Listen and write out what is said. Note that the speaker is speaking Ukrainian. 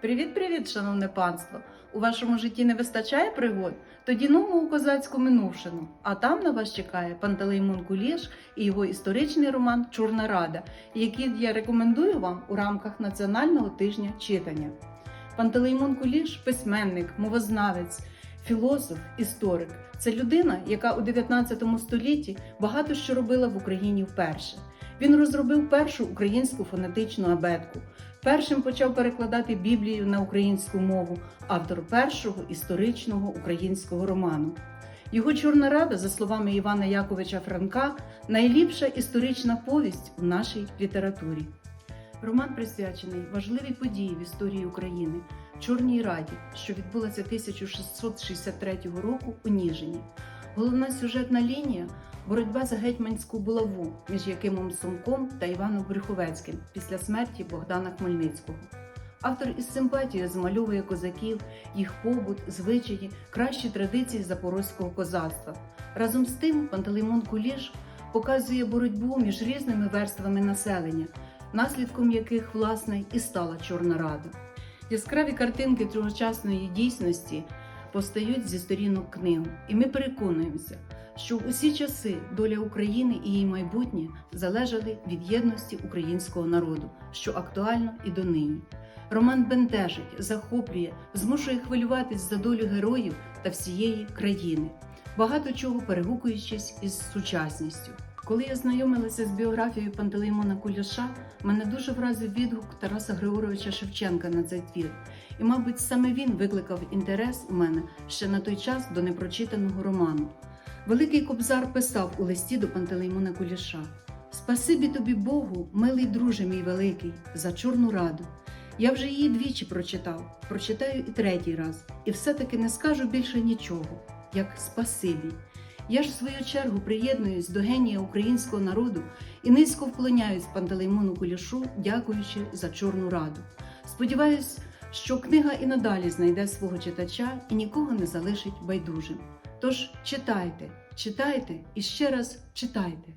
Привіт-привіт, шановне панство! У вашому житті не вистачає пригод? Тоді ному у козацьку минувшину. А там на вас чекає Пантелеймон Куліш і його історичний роман Чорна Рада, який я рекомендую вам у рамках Національного тижня читання. Пантелеймон Куліш письменник, мовознавець, філософ, історик. Це людина, яка у 19 столітті багато що робила в Україні вперше. Він розробив першу українську фонетичну абетку. Першим почав перекладати Біблію на українську мову, автор першого історичного українського роману. Його Чорна рада, за словами Івана Яковича Франка, найліпша історична повість у нашій літературі. Роман присвячений важливій події в історії України Чорній Раді, що відбулася 1663 року у Ніжині. Головна сюжетна лінія боротьба за гетьманську булаву між Якимом Сумком та Іваном Брюховецьким після смерті Богдана Хмельницького. Автор із симпатією змальовує козаків, їх побут, звичаї, кращі традиції запорозького козацтва. Разом з тим, Пантелеймон Куліш показує боротьбу між різними верствами населення, наслідком яких, власне, і стала Чорна Рада. Яскраві картинки тогочасної дійсності постають зі сторінок книг, і ми переконуємося, що в усі часи доля України і її майбутнє залежали від єдності українського народу, що актуально і донині. Роман бентежить, захоплює, змушує хвилюватись за долю героїв та всієї країни, багато чого перегукуючись із сучасністю. Коли я знайомилася з біографією Пантелеймона Куліша, мене дуже вразив відгук Тараса Григоровича Шевченка на цей твір. І, мабуть, саме він викликав інтерес у мене ще на той час до непрочитаного роману. Великий Кобзар писав у листі до Пантелеймона Куліша: Спасибі тобі Богу, милий друже мій великий, за Чорну раду. Я вже її двічі прочитав, прочитаю і третій раз, і все-таки не скажу більше нічого, як спасибі. Я ж в свою чергу приєднуюсь до генія українського народу і низько вклоняюсь Пантелеймону Кулішу, дякуючи за Чорну раду. Сподіваюсь, що книга і надалі знайде свого читача і нікого не залишить байдужим. Тож читайте, читайте і ще раз читайте.